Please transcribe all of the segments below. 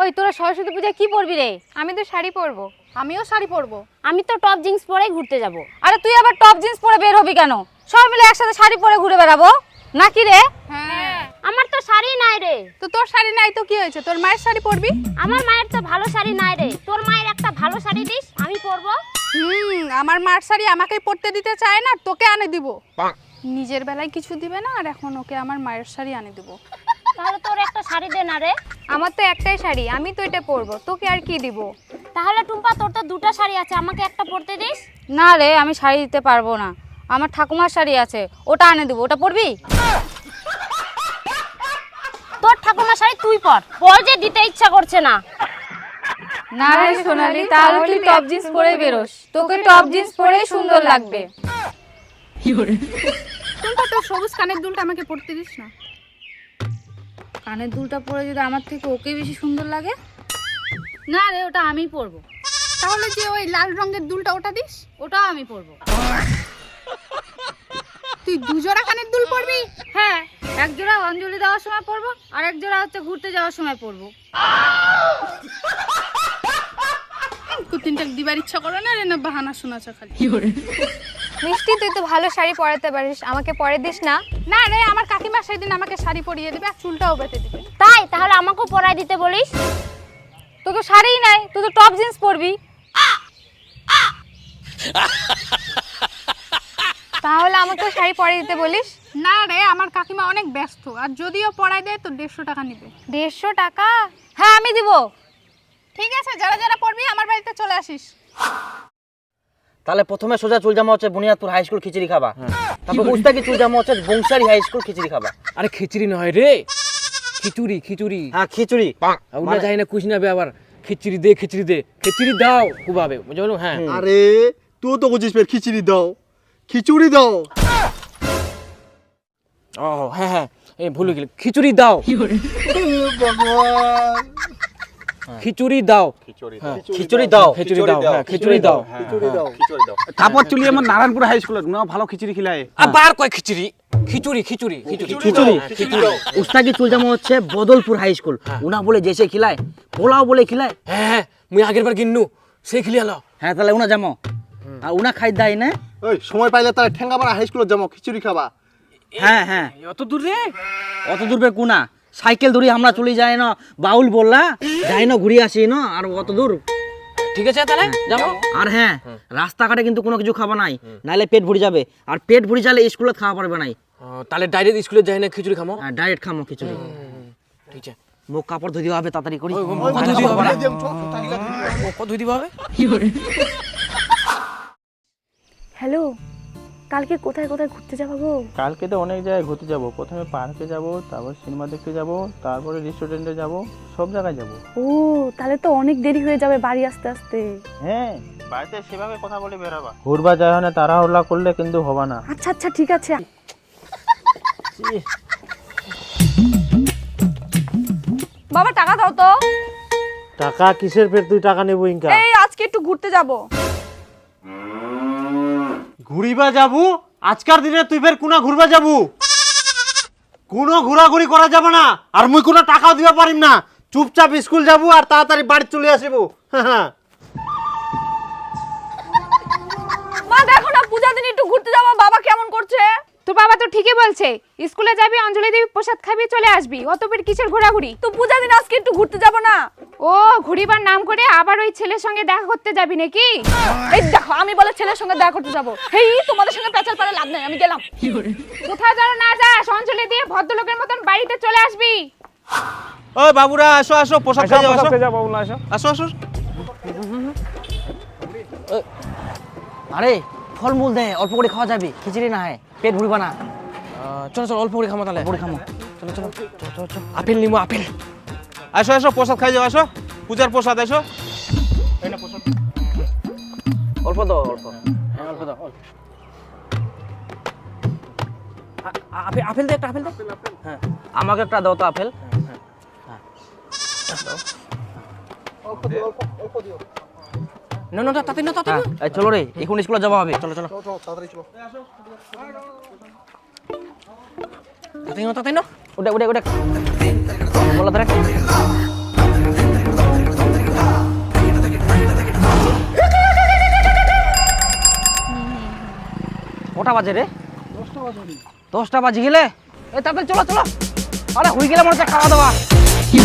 ওই তোরা সরস্বতী পূজায় কি পরবি রে? আমি তো শাড়ি পরবো। আমিও শাড়ি পরবো। আমি তো টপ জিন্স পরেই ঘুরতে যাব। আরে তুই আবার টপ জিন্স পরে বের হবি কেন? সবাই মিলে একসাথে শাড়ি পরে ঘুরে বেড়াবো। নাকি রে? হ্যাঁ। আমার তো শাড়ি নাই রে। তো তোর শাড়ি নাই তো কি হয়েছে? তোর মায়ের শাড়ি পরবি? আমার মায়ের তো ভালো শাড়ি নাই রে। তোর মায়ের একটা ভালো শাড়ি দিস আমি পরবো। হুম আমার মার শাড়ি আমাকেই পরতে দিতে চায় না তোকে আনে দিব। নিজের বেলায় কিছু দিবে না আর এখন ওকে আমার মায়ের শাড়ি আনে দিব। তাহলে তোর একটা শাড়ি দে না রে। আমার তো একটাই শাড়ি আমি তো এটা পরবো। তোকে আর কি দিব? তাহলে টুম্পা তোর তো দুটো শাড়ি আছে আমাকে একটা পরতে দিস। না রে আমি শাড়ি দিতে পারব না। আমার ঠাকুমার শাড়ি আছে ওটা আনে দেবো ওটা পরবি? তোর ঠাকুমার শাড়ি তুই পর পর যে দিতে ইচ্ছা করছে না। না রে সোনালি তাহলে তুই টপ জিন্স পরে বেরোস। তোকে টপ জিন্স পরেই সুন্দর লাগবে। টুম্পা তোর সবুজ কানের দুলটা আমাকে পরতে দিস না। কানের দুলটা পরে যদি আমার থেকে ওকে বেশি সুন্দর লাগে? না রে ওটা আমি পরবো। তাহলে যে ওই লাল রঙের দুলটা ওটা দিস? ওটাও আমি পরবো। তুই দুজোড়া কানের দুল পরবি? হ্যাঁ এক জোড়া অঞ্জলি দেওয়ার সময় পরবো আর এক জোড়া হচ্ছে ঘুরতে যাওয়ার সময় পরবো। কুতিনটা দিবার ইচ্ছা করে না রে না বাহানা শোনাচ্ছ খালি? মিষ্টি তুই তো ভালো শাড়ি পরাতে পারিস। আমাকে পরে দিস না। না রে আমার কাকিমা সেদিন আমাকে শাড়ি পরিয়ে দিবে আর চুলটাও বেঁধে দিবে। তাই? তাহলে আমাকেও পরাই দিতে বলিস? তোর তো শাড়িই নাই তুই তো টপ জিন্স পরবি। তাহলে আমাকেও শাড়ি পরে দিতে বলিস? না রে আমার কাকিমা অনেক ব্যস্ত আর যদিও পড়ায় দেয় তো দেড়শো টাকা নিবে। দেড়শো টাকা? হ্যাঁ আমি দিব। ঠিক আছে যারা যারা পড়বি আমার বাড়িতে চলে আসিস। তাহলে প্রথমে সোজা চুল জামা হচ্ছে বুনিয়াদপুর হাই স্কুল খিচুড়ি খাবা। তারপর উস্তাকি চুল জামা হচ্ছে বংশারি হাই স্কুল খিচুড়ি খাবা। আরে খিচুড়ি নয় রে। খিচুড়ি খিচুড়ি। হ্যাঁ খিচুড়ি। ওটা যাই না কুছ নেবে আবার। খিচুড়ি দে খিচুড়ি দে। খিচুড়ি দাও কুবাবে বুঝতে পারল? হ্যাঁ। আরে তুই তো বুঝিস ফের খিচুড়ি দাও। খিচুড়ি দাও। ও হ্যাঁ হ্যাঁ। এই ভুলে গেলে। খিচুড়ি দাও। কি ভগবান। খিচুড়ি দাও। হ্যাঁ। খিচুড়ি দাও। খিচুড়ি দাও। হ্যাঁ খিচুড়ি দাও। তারপর চলি আমার নারায়ণপুর হাই স্কুলে না ভালো খিচুড়ি খিলায়। আবার কয় খিচুড়ি? খিচুড়ি খিচুড়ি খিচুড়ি। খিচুড়ি জামা হচ্ছে? বদলপুর হাই স্কুল উনা বলে যেসে খিলায় পোলাও বলে খিলায়। হ্যাঁ হ্যাঁ মুই আগের বার কিন্নু সেই খিলি আলো হ্যাঁ তাহলে উনা জামো। আর উনা খাই দেয় না? ওই সময় পাইলে তাহলে ঠেঙ্গাপাড়া হাই স্কুলে যাব খিচুড়ি খাবা। হ্যাঁ হ্যাঁ। অত দূর রে? অত দূর বে কুনা। সাইকেল ধরি আমরা চলে যাই না বাউল বললা যাই না ঘুরে আসি না আর অত দূর। ঠিক আছে তাহলে যাব? আর হ্যাঁ রাস্তাঘাটে কিন্তু কোনো কিছু খাবা নাই নাইলে পেট ভরে যাবে। আর পেট ভরে যালে স্কুলে খাওয়া পারবে নাই। তাহলে ডাইরেক্ট স্কুলে যাই না খিচুড়ি খামো? ডাইরেক্ট খামো খিচুড়ি। ঠিক আছে। মুখ কাপড় ধুই হবে তাড়াতাড়ি করি। ধুই দিবা হবে হ্যালো কালকে কোথায় কোথায় ঘুরতে যাব গো? কালকে তো অনেক জায়গায় ঘুরতে যাব। প্রথমে পার্কে যাব তারপর সিনেমা দেখতে যাব তারপরে রেস্টুরেন্টে যাব সব জায়গায় যাব। ও তাহলে তো অনেক দেরি হয়ে যাবে বাড়ি আসতে আসতে। হ্যাঁ বাড়িতে সেভাবে কথা বলে বেরাবা। ঘুরবা যায় না তাড়াহুড়া করলে কিন্তু হবে না। আচ্ছা আচ্ছা ঠিক আছে। বাবা টাকা দাও তো। টাকা কিসের ফের? তুই টাকা নেব ইনকা। এই আজকে একটু ঘুরতে যাব। ঘুরিবা যাবু? আজকার দিনে তুই ফের কোনা ঘুরবা যাবু? কোনো ঘোরাঘুরি করা যাবে না, আর মুই কোনো টাকাও দিবা পারিম না। চুপচাপ স্কুল যাব আর তাড়াতাড়ি বাড়ি চলে আসব। মা, দেখো না পূজা দিন একটু ঘুরতে যাব, বাবা কেমন করছে? তোর বাবা তো ঠিকই বলছে স্কুলে যাবি অঞ্জলি দেবী প্রসাদ খাবি চলে আসবি। অত পেট কিসের ঘোরাঘুরি? তো পূজা দিন আজকে একটু ঘুরতে যাব না। ও ঘুরিবার নাম করে আবার ওই ছেলের সঙ্গে দেখা করতে যাবি নাকি? এই দেখো আমি বলে ছেলের সঙ্গে দেখা করতে যাব। হেই তোমাদের সঙ্গে পেঁচাল পারে লাভ নেই আমি গেলাম। কোথাও যেন না যাস অঞ্জলি দিয়ে ভদ্রলোকের মতন বাড়িতে চলে আসবি। ও বাবুরা আসো আসো পোশাক খেয়ে যাও আসো। আসো আসো। আরে ফলমূল দে অল্প করে খাওয়া যাবে খিচুড়ি না হয়। পেট ভরবা না। চলো চলো অল্প করে খামো তাহলে। পরে খামো। চলো চলো চলো চলো চলো আপেল নিবো আপেল। আসো আসো প্রসাদ খাই যাও আসো। পূজার প্রসাদ আসো। অল্প দাও অল্প। হ্যাঁ অল্প দাও অল্প। আপেল আপেল দে একটা আপেল দে। হ্যাঁ আমাকে একটা দাও তো আপেল। না না না তাতে না তাতে এই চলো রে এখন স্কুলে যাওয়া হবে। চলো চলো। তাড়াতাড়ি চলো। তাতে না তাতে না উঠে উঠে উঠে। বলা ধরে। কটা বাজে রে? দশটা বাজে গেলে? এ তাড়াতাড়ি চলো চলো। আরে হয়ে গেলে মনে হচ্ছে খাওয়া দাওয়া। কি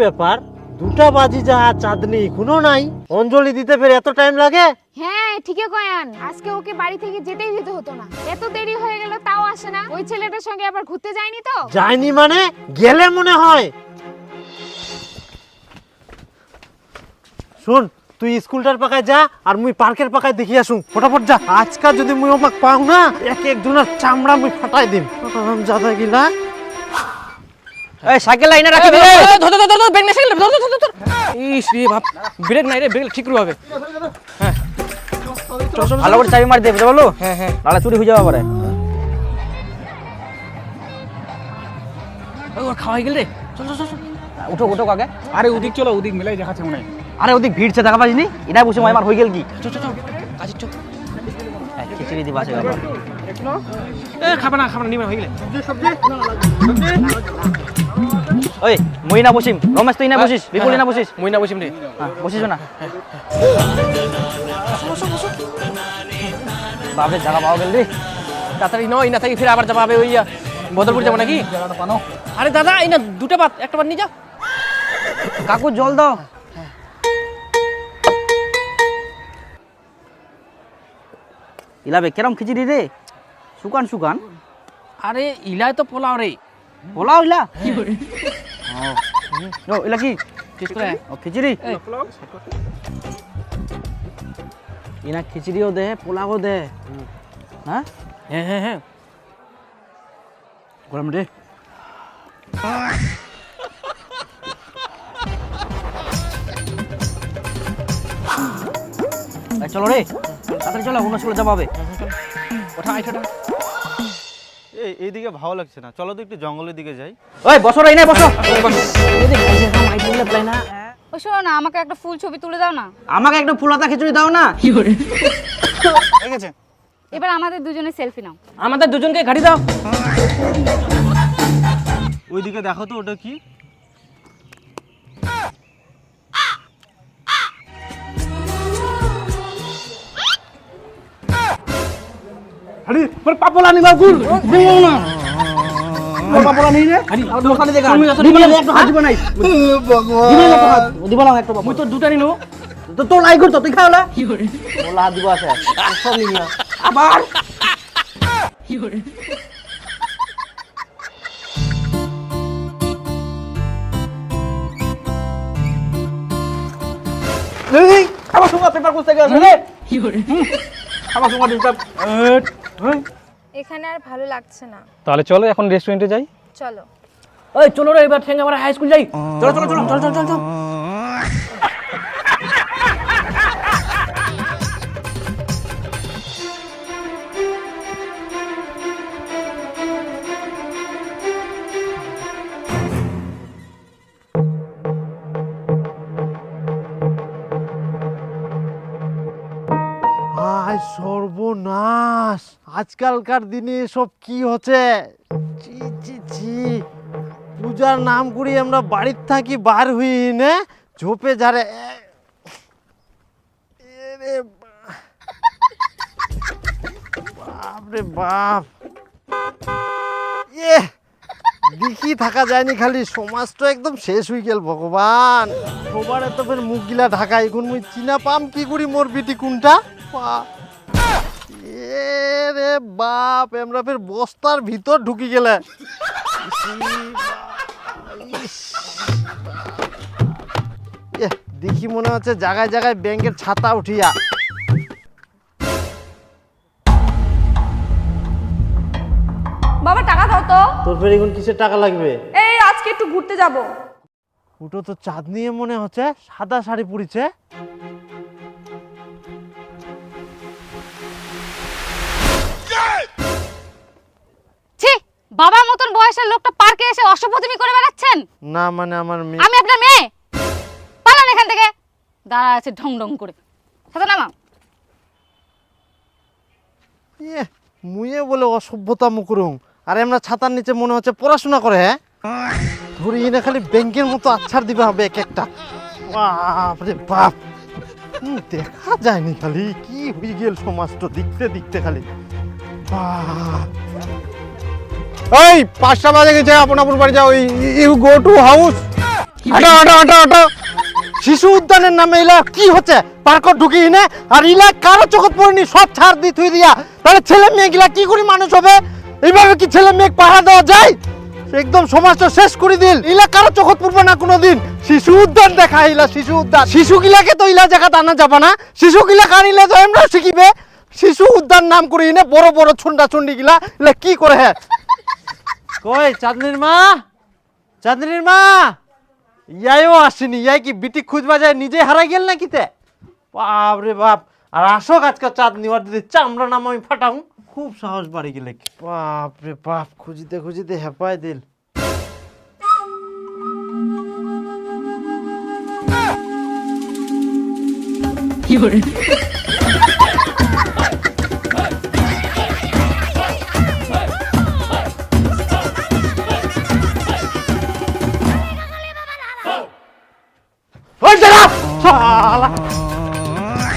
ব্যাপার? দুটা বাজি যা চাঁদনি এখনও নাই? অঞ্জলি দিতে ফের এত টাইম লাগে? হ্যাঁ ঠিকই কয়ান। আজকে ওকে বাড়ি থেকে যেতেই দিতে হতো না। এত দেরি হয়ে গেল তাও আসে না। ওই ছেলেটার সঙ্গে আবার ঘুরতে যায়নি তো? যায়নি মানে? গেলে মনে হয়। শোন তুই স্কুলটার পাকায় যা আর মুই পার্কের পাকায় দেখি আসুন। ফটাফট যা। আজকাল যদি মুই ওমাক পাও না এক এক একজনের চামড়া মুই ফাটাই দিম। জাদা গিলা। এই সাইকেল লাইনে রাখি দে ধর ব্রেক নাই সাইকেল ধর ধর ধর ধর ইস রে বাপ ব্রেক নাই রে ব্রেক ঠিক করে হবে ভালো করে চাবি মারি দে বুঝতে পারল হ্যাঁ হ্যাঁ নাহলে চুরি হয়ে যাবে পারে ওর খাওয়া হয়ে গেল রে চল চল চল। উঠো উঠো আগে আরে ওদিক চলো ওদিক মেলাই দেখাচ্ছে মনে আরে ওদিক ভিড়ছে দেখা পাইনি এটা বসে আমার হয়ে গেল কি চল চল চল কাজের চল হ্যাঁ, খিচুড়ি দিবা এ খাবে না খাবে না নিবে হয়ে গেলে ওই মই না বসিম রমেশ তুই না বসিস? বিপুলি না বসিস? মই না বসিম রে। হ্যাঁ, বসিস না। বাপরে জায়গা পাওয়া গেল রে। তাড়াতাড়ি নয় না থাকি ফিরে আবার যাব হবে ওই আহ, বদরপুর যাব নাকি? আরে দাদা এই না দুটো বাত একটা বার নিয়ে যাও। কাকু জল দাও। ইলাবে কেরম খিচুড়ি রে? শুকান শুকান। আরে ইলাই তো পোলাও রে। পোলাও ইলা? ও ইলা কি ও খিচুড়ি ইনা খিচুড়িও দে পোলাও দে হ্যাঁ হ্যাঁ হ্যাঁ হ্যাঁ গরম রে চলো রে তাড়াতাড়ি চলো অন্য স্কুলে যাব হবে ওঠা আইসা এইদিকে ভালো লাগছে না। চলো তো একটু জঙ্গলের দিকে যাই। ওই বসো রে এনে বসো। ও শোনো না আমাকে একটা ফুল ছবি তুলে দাও না। আমাকে একটু ফুলাতা খিচুড়ি দাও না? কি ঠিক আছে এবার আমাদের দুজনে সেলফি নাও। আমাদের দুজনকে গাড়ি দাও। ওইদিকে দেখো তো ওটা কি? আরে মোর পাপলা নি বাবু। দিও না। মোর পাপলা নি। রে আরে দোকানে দেখা দিবা না একটু হাত। দিবা নাই দিবা না একটু হাত। দিবা না একটু মুই তো দুটা নিলো তো তোর লাই করতো তুই খাওলা বলা হাত দিব আছে। সব নিয়া আবার। এই আমার সঙ্গে পেপার খুঁজতে গেছে রে। আমার সঙ্গে এখানে আর ভালো লাগছে না। তাহলে চলো এখন রেস্টুরেন্টে যাই। চলো। ওই চলো রে এবার ঠেঙ্গা মারা হাই স্কুল যাই। চলো চলো চলো চলো চলো চল। আজকালকার দিনে সব কি হচ্ছে? ছি ছি ছি। পূজার নাম করি আমরা বাড়ির থাকি, বার হই, নে? ঝোপে যারে এ- এরে বাপ রে বাপ। এ দেখি থাকা যায়নি খালি সমাজটা একদম শেষ হয়ে গেল ভগবান। সবার এত ফের মুখ গিলা ঢাকা এখন মুই চিনা পাম কি করি মোর বিটি কোনটা? পা- এ রে বাপ আমরা ফের বস্তার ভিতর ঢুকি গেলে। দেখি মনে হচ্ছে জায়গায় জায়গায় ব্যাংকের ছাতা উঠিয়া। বাবা টাকা দাও তো। তোর ফের এখন কিসের টাকা লাগবে? এই আজকে একটু ঘুরতে যাব। ওটা তো চাঁদ নিয়ে মনে হচ্ছে সাদা শাড়ি পরিছে। বাবার মতন বয়সের লোকটা পার্কে এসে অসভ্যতমি করে বেড়াচ্ছেন? না মানে আমার মেয়ে আমি আপনার মেয়ে? পালান এখান থেকে। দাঁড়া আছে ঢং ঢং করে। সাথে নামা ইয়ে, মুয়ে বলে অসভ্যতা মুকরুম আর আমরা ছাতার নিচে মনে হচ্ছে পড়াশোনা করে হ্যাঁ? ধরি এনে খালি ব্যাংকের মতো আচ্ছার দিবে হবে এক একটা। বাপ। রে বাপ দেখা যায়নি খালি। কি হয়ে গেল সমাজটা দেখতে দেখতে খালি। বাপ। এই, পাঁচটা বাজে গেছে, আপন আপন বাড়ি যাও। You go to house. হাঁটো হাঁটো হাঁটো হাঁটো। শিশু উদ্যানের নামে ইলা কি হচ্ছে? পার্ক ঢুকি নে আর ইলা কারও চোখত পড়েনি, সব ছাড় দি থুই দিয়া। তাহলে ছেলে মেয়ে গিলা কি করে মানুষ হবে? এইভাবে কি ছেলে মেয়ে পাহারা দেওয়া যায়? একদম সমাজটা শেষ করে দিল। ইলা কারও চোখত পড়বে না কোনোদিন। শিশু উদ্যান দেখা ইলা শিশু উদ্যান। শিশু গিলাকে তো ইলা জায়গা আনা যাবে না। শিশু গিলা কানিলে তো এমরা শিখিবে। শিশু উদ্যান নাম করে ইনে বড় বড় ছুন্ডা ছুন্ডি গিলা। কি করে হ্যাঁ কই চাঁদনির মা? চাঁদনির মা? ইয়াইও আসেনি ইয়াই কি বিটি খুঁজবা যায় নিজে হারাই গেল নাকি তে? বাপ রে বাপ আর আসো আজকে চাঁদ নিবার দিদি চামড়া নাম আমি ফাটাও। খুব সাহস বাড়ি গেলে বাপ রে বাপ খুঁজিতে খুঁজিতে হেপাই দিল। ওই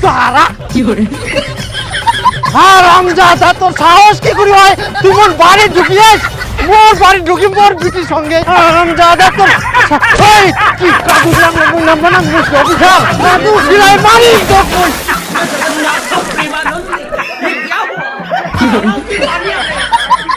দাঁড়া। কি করে? হারামজাদা তোর সাহস কি করে হয়? তুই মোর বাড়ি ঢুকিয়েস? মোর বাড়ি ঢুকি মোর বিটির সঙ্গে। হারামজাদা তোর এই কি কাকু নাম নাম নাম অফিসার কাকু সিলাই মারি তো কই